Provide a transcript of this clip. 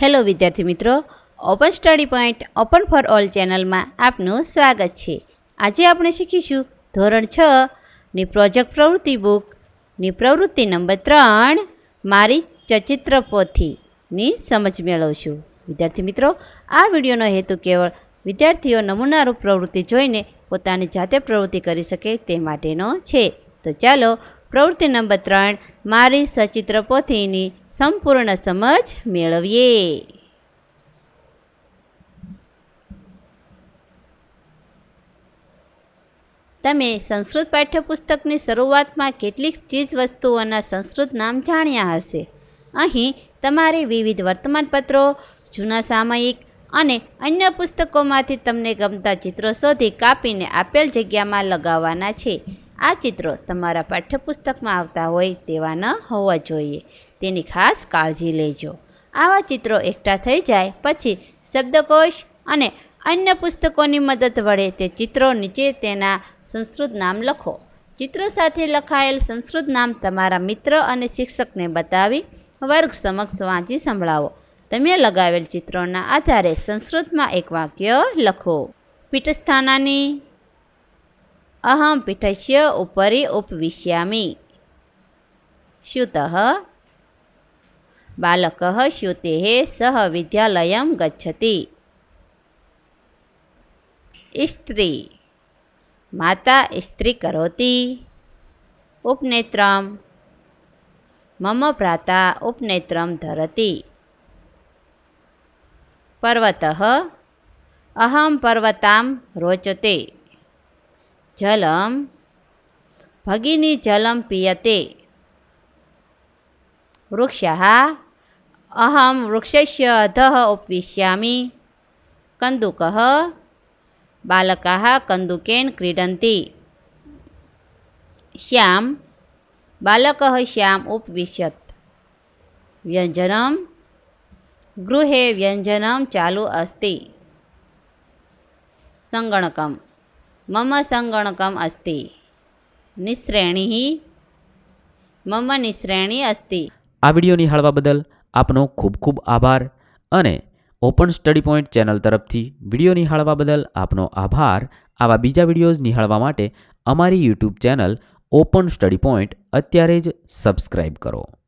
Hello વિદ્યાર્થી મિત્રો open study point open for all ચેનલમાં આપનું સ્વાગત છે. આજે આપણે શીખીશું ધોરણ છ, ની પ્રોજેક્ટ પ્રવૃત્તિ બુકની પ્રવૃત્તિ નંબર ત્રણ, મારી ચચિત્ર પોથીની સમજ મેળવશું. વિદ્યાર્થી મિત્રો, આ વિડીયોનો હેતુ કેવળ વિદ્યાર્થીઓ નમૂનારૂપ પ્રવૃત્તિ જોઈને પોતાની જાતે પ્રવૃત્તિ કરી શકે તે માટેનો છે. તો ચાલો પ્રવૃત્તિ નંબર ત્રણ, મારી સચિત્ર પોથીની સંપૂર્ણ સમજ મેળવીએ. તમે સંસ્કૃત પાઠ્યપુસ્તકની શરૂઆતમાં કેટલીક ચીજ વસ્તુઓના સંસ્કૃત નામ જાણ્યા હશે. અહીં તમારે વિવિધ વર્તમાનપત્રો, જૂના સામયિક અને અન્ય પુસ્તકોમાંથી તમને ગમતા ચિત્રો શોધી કાપીને આપેલ જગ્યામાં લગાવવાના છે. આ ચિત્રો તમારા પાઠ્યપુસ્તકમાં આવતા હોય તેવા ન હોવા જોઈએ. તેની ખાસ કાળજી લેજો. આવા ચિત્રો એકઠા થઈ જાય પછી શબ્દકોશ અને અન્ય પુસ્તકોની મદદ વડે તે ચિત્રો નીચે તેના સંસ્કૃત નામ લખો. ચિત્રો સાથે લખાયેલ સંસ્કૃત નામ તમારા મિત્ર અને શિક્ષકને બતાવી વર્ગ સમક્ષ વાંચી સંભળાવો. તમે લગાવેલ ચિત્રોના આધારે સંસ્કૃતમાં એક વાક્ય લખો. પીઠસ્થાનાની અહમ પીઠસ્ય ઉપરી ઉપવિશ્યામિ શ્યુતઃ બાલક શ્યુતે સહ વિદ્યાલય ગચ્છતિ સ્ત્રી માતા સ્ત્રી કરોતિ ઉપનેત્રમ મમ ભ્રાતા ઉપનેત્રમ ધરતિ પર્વત અહમ પર્વતામ રોચતે જલમ ભગિની જલમ પીયતે વૃક્ષ અહમ વૃક્ષસ્ય અધઃ ઉપવિશ્યામિ કંદુક બાલકા કંદુકેન ક્રીડંતી શ્યામ બાલક શ્યામ ઉપવિશત વ્યંજનમ ગૃહે વ્યંજનમ ચાલુ અસ્તિ સંગણકમ मम सङ्गणकम् अस्ति। નિશ્રેણી મમ નિશ્રેણી અસ્તિ આ વીડિયો નિહાળવા બદલ આપનો ખૂબ ખૂબ આભાર અને ઓપન સ્ટડી પોઈન્ટ ચેનલ તરફથી વીડિયો નિહાળવા બદલ આપનો આભાર. આવા બીજા વિડીયોઝ નિહાળવા માટે અમારી YouTube channel open study point અત્યારે જ સબસ્ક્રાઈબ કરો.